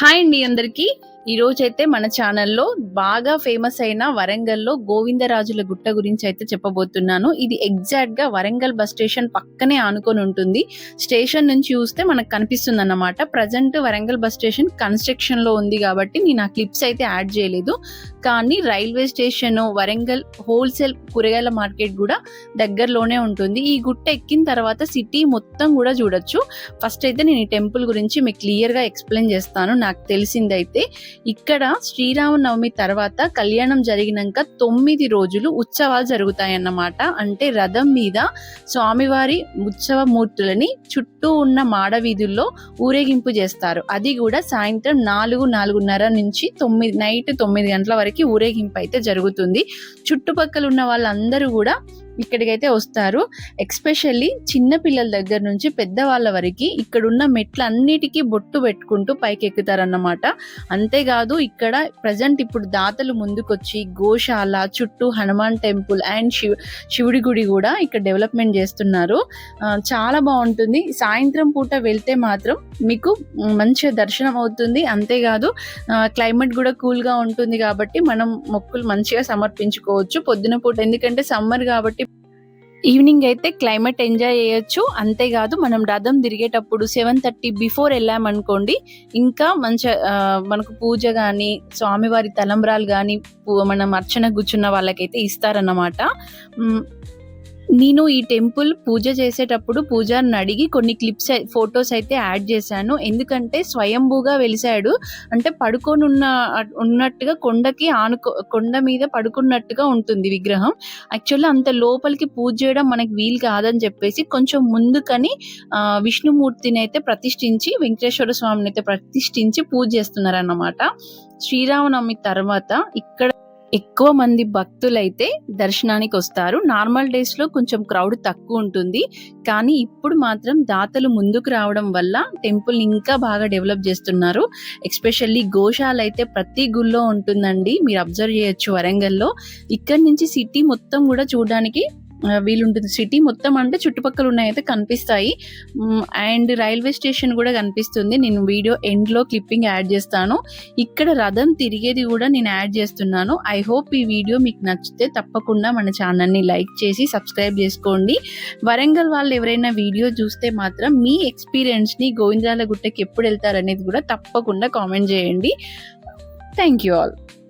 Hi అండి అందరికి ఈరోజు అయితే మన ఛానల్లో బాగా ఫేమస్ అయిన వరంగల్లో గోవిందరాజుల గుట్ట గురించి అయితే చెప్పబోతున్నాను. ఇది ఎగ్జాక్ట్గా వరంగల్ బస్ స్టేషన్ పక్కనే ఆనుకొని ఉంటుంది. స్టేషన్ నుంచి చూస్తే మనకు కనిపిస్తుంది అన్నమాట ప్రజెంట్ వరంగల్ బస్ స్టేషన్ కన్స్ట్రక్షన్లో ఉంది కాబట్టి నేను ఆ క్లిప్స్ అయితే యాడ్ చేయలేదు. కానీ రైల్వే స్టేషన్ వరంగల్ హోల్సేల్ కూరగాయల మార్కెట్ కూడా దగ్గరలోనే ఉంటుంది. ఈ గుట్ట ఎక్కిన తర్వాత సిటీ మొత్తం కూడా చూడొచ్చు. ఫస్ట్ అయితే నేను ఈ టెంపుల్ గురించి మీకు క్లియర్గా ఎక్స్ప్లెయిన్ చేస్తాను. నాకు తెలిసిందైతే ఇక్కడ శ్రీరామనవమి తర్వాత కళ్యాణం జరిగినాక తొమ్మిది రోజులు ఉత్సవాలు జరుగుతాయన్నమాట. అంటే రథం మీద స్వామివారి ఉత్సవ మూర్తులని చుట్టూ ఉన్న మాడ వీధుల్లో ఊరేగింపు చేస్తారు. అది కూడా సాయంత్రం నాలుగు నాలుగున్నర నుంచి తొమ్మిది నైట్ తొమ్మిది గంటల వరకు ఊరేగింపు అయితే జరుగుతుంది. చుట్టుపక్కల ఉన్న వాళ్ళందరూ కూడా ఇక్కడికైతే వస్తారు. ఎక్స్పెషల్లీ చిన్న పిల్లల దగ్గర నుంచి పెద్దవాళ్ళ వరకు ఇక్కడున్న మెట్లు అన్నిటికీ బొట్టు పెట్టుకుంటూ పైకి ఎక్కుతారన్నమాట అంతేకాదు ఇక్కడ ప్రజెంట్ ఇప్పుడు దాతలు ముందుకొచ్చి గోశాల చుట్టూ హనుమాన్ టెంపుల్ అండ్ శివ శివుడి గుడి కూడా ఇక్కడ డెవలప్మెంట్ చేస్తున్నారు. చాలా బాగుంటుంది. సాయంత్రం పూట వెళ్తే మాత్రం మీకు మంచిగా దర్శనం అవుతుంది. అంతేకాదు క్లైమేట్ కూడా కూల్గా ఉంటుంది కాబట్టి మనం మొక్కులు మంచిగా సమర్పించుకోవచ్చు. పొద్దున పూట ఎందుకంటే సమ్మర్ కాబట్టి ఈవినింగ్ అయితే క్లైమేట్ ఎంజాయ్ చేయొచ్చు. అంతేకాదు మనం రథం తిరిగేటప్పుడు సెవెన్ థర్టీ బిఫోర్ వెళ్ళామనుకోండి ఇంకా మంచి మనకు పూజ కానీ స్వామివారి తలంబ్రాలు కానీ మనం అర్చన కూర్చున్న వాళ్ళకైతే ఇస్తారన్నమాట. నేను ఈ టెంపుల్ పూజ చేసేటప్పుడు పూజారిని అడిగి కొన్ని క్లిప్స్ ఫొటోస్ అయితే యాడ్ చేశాను. ఎందుకంటే స్వయంభూగా వెలిసాడు అంటే పడుకొని ఉన్న ఉన్నట్టుగా కొండకి ఆనుకో కొండ మీద పడుకున్నట్టుగా ఉంటుంది విగ్రహం. యాక్చువల్లీ అంత లోపలికి పూజ చేయడం మనకి వీలు కాదని చెప్పేసి కొంచెం ముందుకని విష్ణుమూర్తిని అయితే ప్రతిష్ఠించి వెంకటేశ్వర స్వామిని అయితే ప్రతిష్ఠించి పూజ చేస్తున్నారన్నమాట. శ్రీరామనవమి తర్వాత ఇక్కడ ఎక్కువ మంది భక్తులైతే దర్శనానికి వస్తారు. నార్మల్ డేస్లో కొంచెం క్రౌడ్ తక్కువ ఉంటుంది. కానీ ఇప్పుడు మాత్రం దాతలు ముందుకు రావడం వల్ల టెంపుల్ ఇంకా బాగా డెవలప్ చేస్తున్నారు. ఎస్పెషల్లీ గోశాల అయితే ప్రతి గుళ్ళో ఉంటుందండి. మీరు అబ్జర్వ్ చేయొచ్చు వరంగల్లో. ఇక్కడి నుంచి సిటీ మొత్తం కూడా చూడడానికి వీలుంటుంది సిటీ. మొత్తం అంటే చుట్టుపక్కల ఉన్నాయైతే కనిపిస్తాయి. అండ్ రైల్వే స్టేషన్ కూడా కనిపిస్తుంది. నేను వీడియో ఎండ్లో క్లిప్పింగ్ యాడ్ చేస్తాను. ఇక్కడ రథం తిరిగేది కూడా నేను యాడ్ చేస్తున్నాను. ఐ హోప్ ఈ వీడియో మీకు నచ్చితే తప్పకుండా మన ఛానల్ని లైక్ చేసి సబ్స్క్రైబ్ చేసుకోండి. వరంగల్ వాళ్ళు ఎవరైనా వీడియో చూస్తే మాత్రం మీ ఎక్స్పీరియన్స్ని గోవిందాల గుట్టకి ఎప్పుడు వెళ్తారనేది కూడా తప్పకుండా కామెంట్ చేయండి. Thank you all.